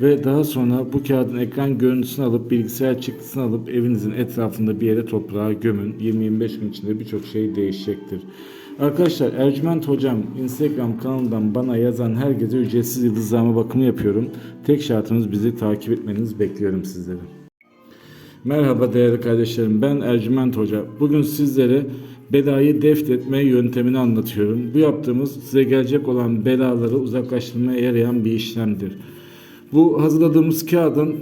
Ve daha sonra bu kağıdın ekran görüntüsünü alıp bilgisayar çıktısını alıp evinizin etrafında bir yere toprağa gömün. 20-25 gün içinde birçok şey değişecektir. Arkadaşlar Ercüment Hocam Instagram kanalından bana yazan herkese ücretsiz yıldızlama bakımı yapıyorum. Tek şartımız bizi takip etmenizi bekliyorum sizleri. Merhaba değerli kardeşlerim ben Ercüment Hoca. Bugün sizlere belayı deft etme yöntemini anlatıyorum. Bu yaptığımız size gelecek olan belaları uzaklaştırmaya yarayan bir işlemdir. Bu hazırladığımız kağıdın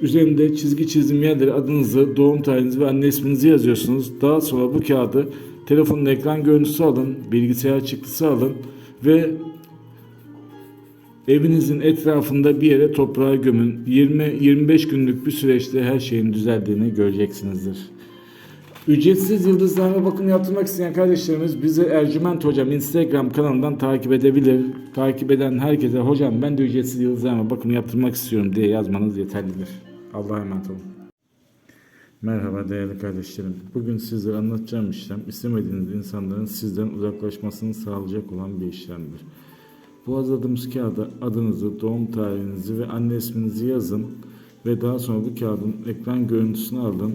Üzerinde çizgi çizim yerleri adınızı, doğum tarihinizi ve anne isminizi yazıyorsunuz. Daha sonra bu kağıdı telefonun ekran görüntüsü alın, bilgisayar çıktısı alın ve evinizin etrafında bir yere toprağa gömün. 20-25 günlük bir süreçte her şeyin düzeldiğini göreceksinizdir. Ücretsiz yıldızlarına bakım yaptırmak isteyen kardeşlerimiz bizi Ercüment Hocam Instagram kanalından takip edebilir. Takip eden herkese hocam ben de ücretsiz yıldızlarına bakım yaptırmak istiyorum diye yazmanız yeterlidir. Allah'a emanet olun. Merhaba değerli kardeşlerim. Bugün sizlere anlatacağım işlem istemediğiniz insanların sizden uzaklaşmasını sağlayacak olan bir işlemdir. Bu hazırladığımız kağıda adınızı, doğum tarihinizi ve anne isminizi yazın ve daha sonra bu kağıdın ekran görüntüsünü alın,